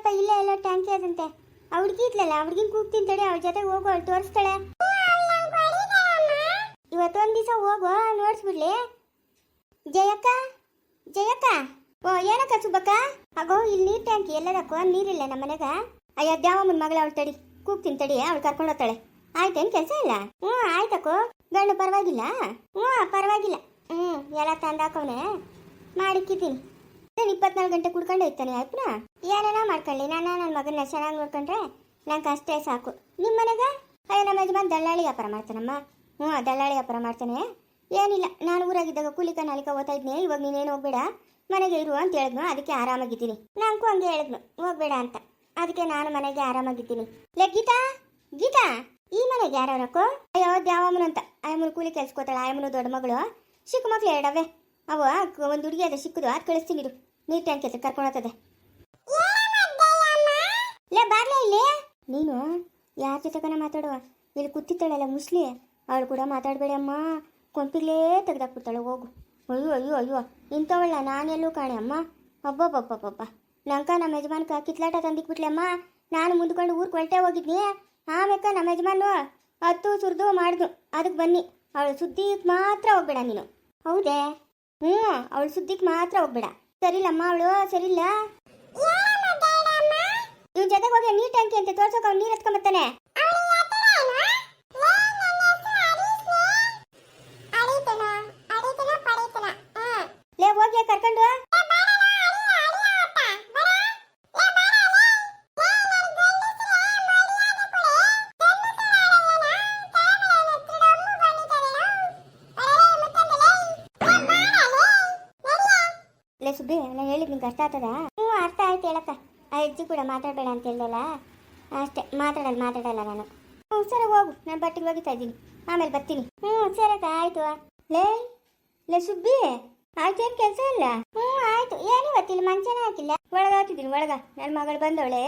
ನೋಡಪ್ಪ ಇಲ್ಲೇ ಎಲ್ಲ ಟ್ಯಾಂಕಿ ಅದಂತೆ ಆ ಹುಡುಗಿ ಇದ್ಲಲ್ಲ, ಆ ಹುಡುಗಿನ ಕೂಗ್ತೀನಿ ತಡಿ ಅವ್ರ ಜೊತೆ ಹೋಗು, ಅವಳು ತೋರಿಸ್ತಾಳೆ. ಇವತ್ತೊಂದು ದಿವಸ ಹೋಗು ನೋಡಿಸ್ಬಿಡ್ಲಿ ಜಯಕ್ಕ ಜಯಕ್ಕ. ಓ, ಏನಕ್ಕ ಸುಬ್ಬಕ್ಕ? ಅಗೋ ಇಲ್ಲಿ ನೀರ್ ಟ್ಯಾಂಕಿ, ಎಲ್ಲದಕ್ಕೋ ನೀರಿಲ್ಲ ನಮ್ಮ ಮನೆಗ. ಅಯ್ಯ, ದ್ಯಾವಮ್ಮನ ಮಗಳ ಅವಳು ತಡಿ ಕೂಗ್ತೀನಿ ತಡಿ ಅವಳು ಕರ್ಕೊಂಡು ಹೋಗ್ತಾಳೆ. ಆಯ್ತೇನು ಕೆಲಸ ಇಲ್ಲ? ಹ್ಞೂ, ಆಯ್ತಕ್ಕೋ. ಗಂಡು ಪರವಾಗಿಲ್ಲ? ಹ್ಞೂ ಪರವಾಗಿಲ್ಲ. ಹ್ಞೂ, ಎಲ್ಲ ತಂದಾಕವನೆ ಮಾಡಿಕ್ಕಿದ್ದೀನಿ ನಾನು ಇಪ್ಪತ್ನಾಲ್ಕು ಗಂಟೆ ಕುಡ್ಕೊಂಡು ಹೋಗ್ತಾನೆ ಅಪ್ಪನ ಏನೇನೋ ಮಾಡ್ಕೊಳ್ಳಿ. ನಾನು ನನ್ನ ಮಗನ ಚೆನ್ನಾಗಿ ನೋಡ್ಕೊಂಡ್ರೆ ನಂಗೆ ಅಷ್ಟೇ ಸಾಕು. ನಿಮ್ಮ ಮನೆಗೆ? ಅಯ್ಯೋ, ನಮ್ಮ ಯಜಮಾನ್ ದಲ್ಲಾಳಿ ವ್ಯಾಪಾರ ಮಾಡ್ತಾನಮ್ಮ. ಹ್ಞೂ ದಲ್ಲಾಳಿ ವ್ಯಾಪಾರ ಮಾಡ್ತಾನೆ. ಏನಿಲ್ಲ, ನಾನು ಊರಾಗಿದ್ದಾಗ ಕೂಲಿಕ ನಾಲಿಕ ಓದ್ತಾ ಇದ್ನಿ. ಇವಾಗ ನೀನೇನು ಹೋಗ್ಬೇಡ. ಮನೆಗೆ ಇರು ಅಂತ ಹೇಳಿದ್ನು. ಅದಕ್ಕೆ ಆರಾಮಾಗಿದ್ದೀನಿ. ನಂಗೂ ಹಂಗೆ ಹೇಳಿದ್ನು. ಹೋಗ್ಬೇಡ ಅಂತ. ಅದಕ್ಕೆ ನಾನು ಮನೆಗೆ ಆರಾಮಾಗಿದ್ದೀನಿ. ಲೇ, ಗೀತಾ? ಗೀತಾ? ಈ ಮನೆಗೆ ಯಾರ್ಯಾರಕ್ಕೋ ಅಯ್ಯೋ, ದ್ಯಾವಮ್ಮನ ಅಂತ. ಆಯಮ್ಮನ ಕೂಲಿ ಕೆಲ್ಸ್ಕೋತಾಳೆ. ಆಯಮ್ಮನ ದೊಡ್ಡ ಮಗಳು. ಚಿಕ್ಕ ಮಕ್ಳು ಎರಡವೇ ಅವ, ಒಂದು ಹುಡುಗಿ ಅದ ಸಿಕ್ಕದು ಅದು ಕಳಿಸ್ತೀನಿ ನೀರ್ ಟ್ಯಾಂಕ್ ಎತ್ತಿಗೆ ಕರ್ಕೊಂಡು ಹೋಗ್ತದೆ. ಲೇ, ಬಾರ್ಲೇ ಇಲ್ಲಿ? ನೀನು? ಯಾರ ಜೊತೆ ಕನ ಮಾತಾಡುವ? ಇಲ್ಲಿ ಕೂತಿದ್ದಾಳಲ್ಲ ಮುಸ್ಲಿ. ಅವಳು ಕೂಡ ಮಾತಾಡಬೇಡಿ ಅಮ್ಮ. ಕೊಂಪಿಗ್ಲೇ ತೆಗ್ದಾಕ್ಬಿಡ್ತಾಳೆ, ಹೋಗು. ಅಯ್ಯೋ ಅಯ್ಯೋ ಅಯ್ಯೋ. ಇಂಥವಳ ನಾನೆಲ್ಲೂ ಕಾಣೆ, ಅಮ್ಮ. ಅಬ್ಬಬ್ಬಬ್ಬಬ್ಬ ನಂಕ ನಮ್ಮ ಯಜಮಾನ್ಕ ಕಿತ್ಲಾಟ ತಂದಿಕ್ಬಿಟ್ಲೆ ಅಮ್ಮ. ನಾನು ಮುಂದ್ಕೊಂಡು ಊರಿಗೆ ಕೊಳ್ತೆ ಹೋಗಿದ್ನಿ. ಆಮೇಕ ನಮ್ಮ ಯಜಮಾನು ಹತ್ತು ಸುರಿದು ಮಾಡ್ದು. ಅದಕ್ಕೆ ಬನ್ನಿ. ಅವಳು ಸುದ್ದಿಗೆ ಮಾತ್ರ ಹೋಗ್ಬೇಡ ನೀನು. ಹೌದೇ? ಹ್ಞೂ ಅವಳು ಸುದ್ದಿಗೆ ಮಾತ್ರ ಹೋಗ್ಬೇಡ. ಸರಿಲ್ಲಮ್ಮ ಅವಳು ಸರಿಲ್ಲ ಇವ್ ಜೊತೆಗೆ ಹೋಗಿ ನೀರ್ ಟ್ಯಾಂಕಿ ಅಂತ ತೋರ್ಸೋಕೆ ಅವ್ನು ನೀರ್ ಎತ್ಕೊಂಬತ್ತಾನೆ ಲೇ ಸುಬ್ಬಿ ನಾನು ಹೇಳಿದ್ ನಿಂಗೆ ಅರ್ಥ ಆಗ್ತದಾ? ಹ್ಞೂ, ಅರ್ಥ ಆಯ್ತು ಹೇಳಕ್ಕ ಆ ಅಜ್ಜಿ ಕೂಡ ಮಾತಾಡಬೇಡ ಅಂತ ಹೇಳ್ದಲ್ಲ? ಅಷ್ಟೇ ಮಾತಾಡಲ್ಲ ಮಾತಾಡಲ್ಲ ನಾನು. ಹ್ಞೂ, ಸರಿ, ಹೋಗು. ನಾನು ಬಟ್ಟೆಗೆ ಒಗಿತಾ ಇದ್ದೀನಿ. ಆಮೇಲೆ ಬರ್ತೀನಿ. ಹ್ಞೂ ಸರಕ್ಕ ಆಯಿತು ಲೇ ಲೇ ಸುಬ್ಬಿ ಆಯ್ತೇನು ಕೆಲಸ ಇಲ್ಲ? ಹ್ಞೂ, ಆಯ್ತು. ಏನು ಗೊತ್ತಿಲ್ಲ ಮಂಚನೇ ಹಾಕಿಲ್ಲ? ಒಳಗೆ ಹಾಕಿದ್ದೀನಿ, ಒಳಗ. ನನ್ನ ಮಗಳು ಬಂದವಳೆ.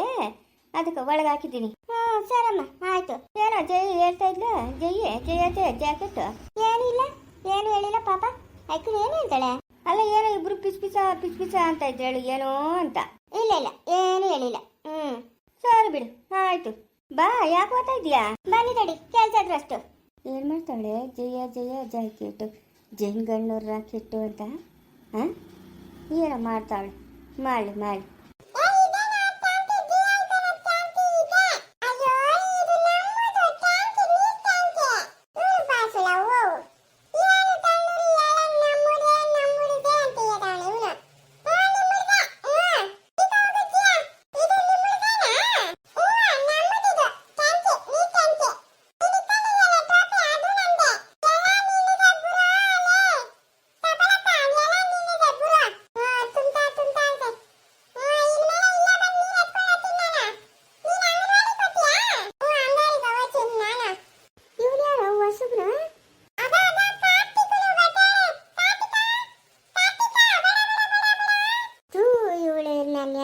ಅದಕ್ಕೆ ಒಳಗೆ ಹಾಕಿದ್ದೀನಿ. ಹ್ಞೂ, ಸರಮ್ಮ, ಆಯಿತು. ಏನೋ ಜೈ ಹೇಳ್ತಾ ಇದ್ಲು? ಜೈ ಜೈ ಜಾಕೆಟ್? ಏನಿಲ್ಲ ಏನು ಹೇಳಿಲ್ಲ ಪಾಪ. ಆಯ್ತು ಏನು ಹೇಳ್ತಾಳೆ? ಅಲ್ಲ, ಏನೋ ಇಬ್ರು ಪಿಸ್ ಪಿಸ ಪಿಸ್ ಪಿಸ ಅಂತ ಇದ್ದೇಳು ಏನೋ ಅಂತ. ಇಲ್ಲ ಇಲ್ಲ, ಏನು ಹೇಳಿಲ್ಲ. ಹ್ಮ್. ಸರಿ ಬಿಡು, ಆಯ್ತು. ಬಾ, ಯಾಕೆ ಓದ್ತಾ ಇದೀಯಾ ಬನ್ನಿ ತಡಿ, ಕೆಲಸ ಆದ್ರೂ ಅಷ್ಟು. ಏನ್ ಮಾಡ್ತಾಳೆ? ಜಯ ಜಯ ಜಾಕೆಟ್ ಜೈನ್ ಗಣ್ಣವ್ರ ರಾಕೆಟ್ಟು ಅಂತ, ಹಾ? ಏನೋ ಮಾಡ್ತಾಳೆ. ಮಾಡಿ ಮಾಡಿ.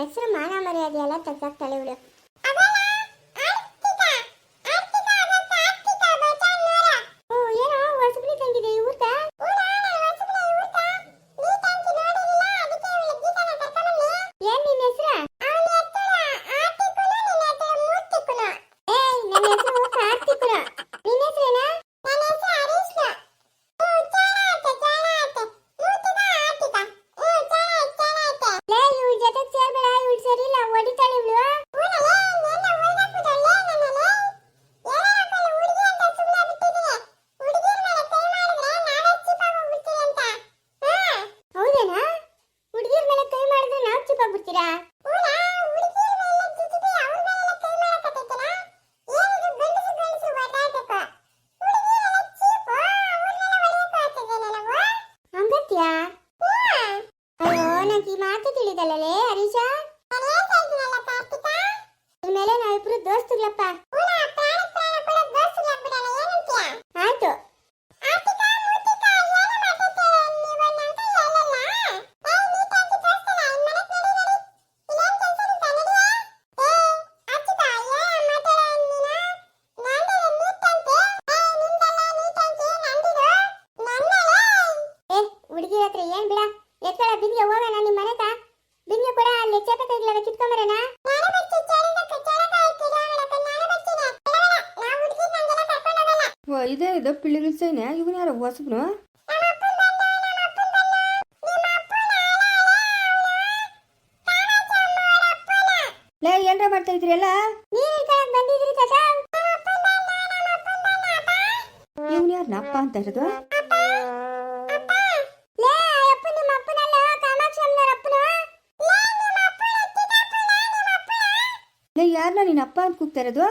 ಹೆಸರು ಮಾನ ಮರ್ಯಾದೆ ಎಲ್ಲ ತೆಗ್ದಾಕ್ತಾಳೆ ಇವಳು ಏನೋ ಹೊಸಬ್ರಿ ತಂಗಿದೆ ಇವ್ರದ ಏನ್ ನಿನ್ನ ಹೆಸರು ಏಯ್ ನನ್ನ ಹೆಸರು ಕಾರ್ತಿಕ್ನು ನಿನ್ನ ಹೆಸರೇನಾ ಲೇ ಇವ್ಳ ಜೊತೆ ಸೇರ್ಬೇಡ ಇವ್ಳು ಸರಿಯಿಲ್ಲ ಹೊಡಿತಾಳೆ ಇವ್ಳು ಹೌದೇನಾ ಹುಡುಗಿರ ಮೇಲೆ ಕೈ ಮಾಡಿದ್ರೆ ನಾವು ಚಿಪ್ಪಾಗ್ಬಿಡ್ತೀರಾ ಹಂಗತ್ಯಾ ಅಯ್ಯೋ ನಂಗೆ ಈ ಮಾತು ತಿಳಿದಲ್ಲಲೇ ಹರೀಶ ಇನ್ಮೇಲೆ ನಾವಿಬ್ರು ದೋಸ್ತುಗಳಪ್ಪ ಆಯ್ತು ಏ ಹುಡುಗಿ ಹತ್ರ ಏನ್ ಬಿಡ ಎತ್ಕೊಳ ಬಿಂದಿಗೆ ಹೋಗೋಣ ನಿಮ್ಮ ಮನೆಗ ಬಿಂದಿಗೆ ಕೂಡ ಅಲ್ಲಿ ಚೇಪೆ ಕೈಗಳ ಕಿತ್ಕೊಂಬರೋಣ ಇದು ಪಿಳ್ಳಿನ ಸೈನೆ ಇವನ್ ಯಾರೋ, ಹೊಸಬ್ನು? ಲೇ ಏನ್ರ ಮಾಡ್ತಾ ಇದ್ರಿ ಎಲ್ಲ? ಇವನು ಯಾರನ್ನ ಅಪ್ಪ ಅಂತ ಇರೋದು? ಲೇ ಯಾರನ್ನ ನಿನ್ನ ಅಪ್ಪ ಅಂತ ಕೂಗ್ತಾ ಇರೋದು?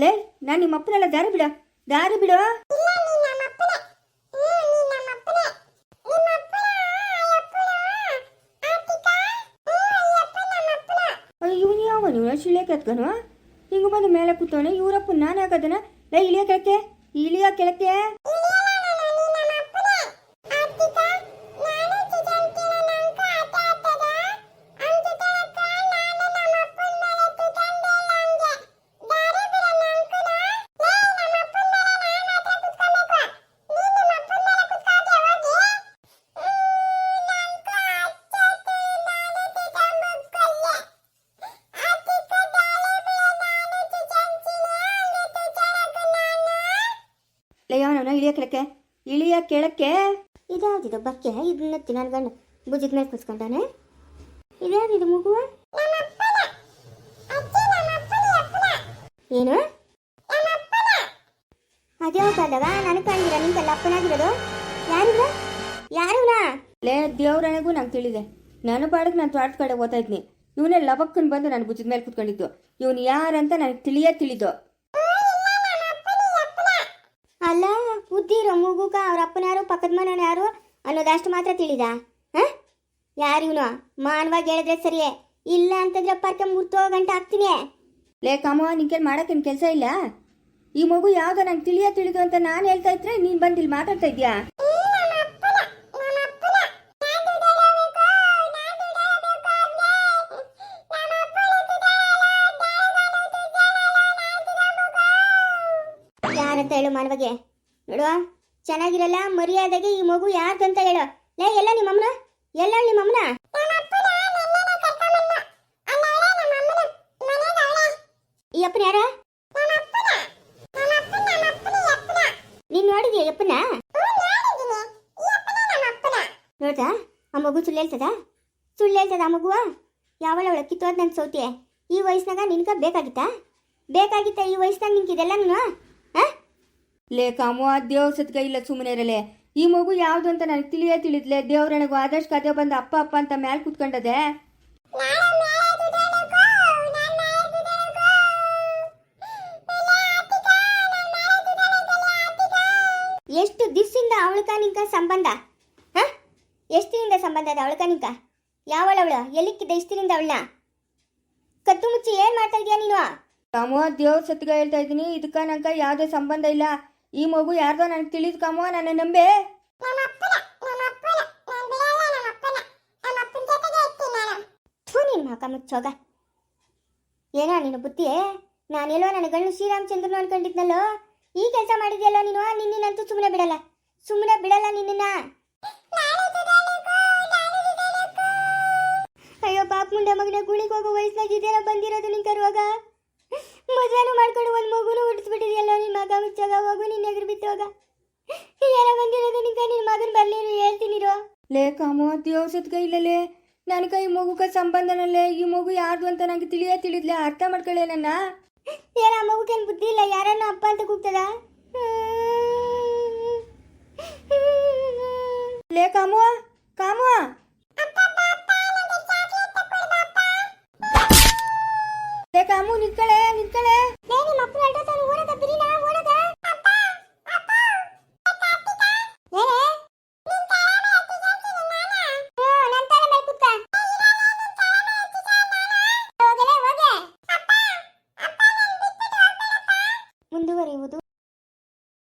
ಲೇ, ನಾನು ನಿಮ್ಮ ಅಪ್ಪನೆಲ್ಲ, ದಾರಿ ಬಿಡ. ದಾರಿ ಬಿಡ. ಇವನು ಯಾವನು ಶಿಳ್ಳೆ ಕತ್ಕನು ಹಿಂಗ ಬಂದು ಮೇಲೆ ಕೂತವನೆ ಇವರಪ್ಪ ನಾನು ಹಾಕದನ ಲೈ, ಇಳಿಯ ಕೆಳಕ್ಕೆ ಇಳಿಯ ಕೆಳಕ್ಕೆ. ಇಳಿಯ ಕೆಳಕ್ಕೆ ಇಳಿಯ ಕೆಳಕ್ಕೆ? ಇದ್ಯಾವ್ದಿದು? ಬಕ್ಕೆ? ಇದನ್ನ ತಿನ್ನ ಗಂಡ. ಭುಜದ ಮೇಲೆ ಕೂತ್ಕೊಂಡಾನೆ? ಇದ್ಯಾವ್ದಿದು ಮಗುವ ಏನು? ಅದ್ಯಾವ ಕಾಲದಾಗ ನನಗೆ ಕಾಣಿದಿರ? ನಿಂತಲ್ಲ ಅಪ್ಪನಾಗಿರೋದು? ಯಾರಿವ ನಾ ಲೇ ದೇವ್ರಣೆಗೂ ನಂಗೆ ತಿಳಿದೆ. ನಾನು ಪಾಡಕ್ಕೆ ನಾನು ತೋಟದ ಕಡೆ ಓದ್ತಾ ಇದ್ನಿ. ಇವನೇ ಲಬಕ್ಕನ್ ಬಂದು ನಾನು ಭುಜದ ಮೇಲೆ ಕುತ್ಕೊಂಡಿದ್ದು. ಇವನು ಯಾರಂತ ನನಗೆ ತಿಳಿಯೇ ತಿಳಿದು ಅಲ್ಲ ಬುದ್ಧಿ ಇರೋ ಮಗುಗ ಅವ್ರ ಅಪ್ಪನ ಯಾರು ಪಕ್ಕದ ಮನೆಯವ್ರು ಯಾರು ಅನ್ನೋದಷ್ಟು ಮಾತ್ರ ತಿಳಿದ. ಹ? ಯಾರಿವನು ಮಾನವಾಗಿ ಹೇಳಿದ್ರೆ ಸರಿಯೇ. ಇಲ್ಲ ಅಂತಂದ್ರೆ ಪರ್ಕೆ ಮುರ್ತೋ ಗಂಟೆ ಹಾಕ್ತೀನಿ ಲೇ ಕಾಮ ನಿಂಕೇನು ಮಾಡೋಕ್ಕೇನು ಕೆಲಸ ಇಲ್ಲ? ಈ ಮಗು ಯಾವಾಗ ನಂಗೆ ತಿಳಿಯ ತಿಳಿದು ಅಂತ ನಾನು ಹೇಳ್ತಾ ಇದ್ರೆ ನೀನು ಬಂದು ಇಲ್ಲಿ ಮಾತಾಡ್ತಾ ಇದ್ಯಾ? ಯಾರಂತ ಹೇಳು ಮಾನವಾಗೆ. ನೋಡುವ. ಚೆನ್ನಾಗಿರಲ್ಲ, ಮರ್ಯಾದೆಗೆ ಈ ಮಗು ಯಾರ್ದಂತ ಹೇಳು. ಲೇ, ಎಲ್ಲ ನಿಮ್ಮಮ್ಮನ? ಎಲ್ಲ ನಿಮ್ಮಮ್ಮನ? ಈ ಅಪ್ಪನ ಯಾರ? ನೀನ್ ನೋಡಿದ್ಯಾ ಅಪ್ಪನ? ಆ ಮಗು ಸುಳ್ಳು ಹೇಳ್ತದ? ಸುಳ್ಳು ಹೇಳ್ತದ ಆ ಮಗುವ? ಯಾವಳ ಅವಳ ಕಿತ್ತೋದ್ ನನ್ ಸೌತಿಯೇ ಈ ವಯಸ್ಸಿನಾಗ ನಿನ್ಗ ಬೇಕಾಗಿತ್ತಾ? ಬೇಕಾಗಿತ್ತ ಈ ವಯಸ್ಸಿನಾಗ ನಿನ್ಗೆ ಇದೆಲ್ಲ ಹಾ ಲೇ ಆ ದೇವ್ರ ಸತ್ಕ ಇಲ್ಲ ಸುಮ್ಮನೆ ಇರಲೆ. ಈ ಮಗು ಯಾವ್ದು ಅಂತ ನನಗೆ ತಿಳಿಯೇ ತಿಳಿದ್ಲೆ ದೇವ್ರಣೆಗೂ ಆದಷ್ಟು ಕತೆ ಬಂದ ಅಪ್ಪ ಅಪ್ಪ ಅಂತ ಮ್ಯಾಲ್ ಕೂತ್ಕೊಂಡದೆ. ಎಷ್ಟು ದಿವಸದಿಂದ ಅವಳಕ ನಿಂಕ ಸಂಬಂಧ? ಹ? ಎಷ್ಟಿನಿಂದ ಸಂಬಂಧ ಅದ ಅವಳಕ ನಿಂಕ? ಯಾವಳ ಅವಳು? ಎಲ್ಲಿಕ್ಕಿದ್ದ ಇಷ್ಟಿನಿಂದ ಅವಳ ಅವಳನ್ನ ಕತ್ತು ಮುಚ್ಚಿ ಏನ್ ಮಾಡ್ತಾ ಇದೀಯ ನೀನು? ಕಾಮೋ ದೇವ್ರ ಸತ್ಗ ಹೇಳ್ತಾ ಇದ್ದೀನಿ. ಇದಕ್ಕ ನಂಗೆ ಯಾವುದೇ ಸಂಬಂಧ ಇಲ್ಲ. ಈ ಮಗು ಯಾರ್ದೋ ನನಗೆ ತಿಳಿದ್ಕಮ್ಮ ಕಾಮೋ, ನನ್ನ ನಂಬೆ. ಥೂ ನಿನ್ ಮಕ ಮುಚ್ಚೋಗ. ಏನೋ ನೀನು ನಾನು ನಾನೆಲ್ಲೋ ನನ್ನ ಗಂಡು ಶ್ರೀರಾಮಚಂದ್ರನು ಅನ್ಕೊಂಡಿದ್ನಲ್ಲೋ? ಈ ಕೆಲಸ ಮಾಡಿದ್ಯಲ್ಲೋ ನೀನು? ನಿನ್ನಂತೂ ಸುಮ್ಮನೆ ಬಿಡಲ್ಲ. ಸುಮ್ಮನೆ ಬಿಡಲ್ಲ ನಿನ್ನ ಅಯ್ಯೋ, ಪಾಪ ಮುಂಡೆ ಮಗನ ಗುಳಿಗೆ ಹೋಗೋ ವಯಸ್ಸಿನಾಗ ಬಂದಿರೋದು ನಿನ್ ಕರುವಾಗ ಮದುವೆನೂ ಮಾಡ್ಕೊಂಡು ಒಂದು ಮಗುನು ಹುಟ್ಟಿಸ್ಬಿಟ್ಟಿದ್ಯಲ್ಲ ನಿನ್ನ ಮಗ ಮುಚ್ಚಾಗ ಹೋಗು ಏನೋ ಬಂದಿರೋದು ನಿಂಕ ನಿನ್ನ ಮಗನ ಬರ್ಲಿರು ಹೇಳ್ತೀನಿರು. ಲೇ ಕಾಮೋ ದೇವ್ರ ಸತ್ಗ ನನ್ನ ಕೈ ಈ ಮಗುಗ ಸಂಬಂಧನಲ್ಲೇ ಈ ಮಗು ಯಾರ್ದು ಅಂತ ನಂಗೆ ತಿಳಿಯೇ ತಿಳಿದ್ಲೆ ಅರ್ಥ ಮಾಡ್ಕೊಳ್ಳಿ ನನ್ನ? ಯಾರ ಮಗುಗೇನು ಬುದ್ಧಿ ಇಲ್ಲ ಯಾರನ್ನ ಅಪ್ಪ ಅಂತ ಕೂಗ್ತದ? ಲೇ ಕಾಮೋ ಕಾಮೋ.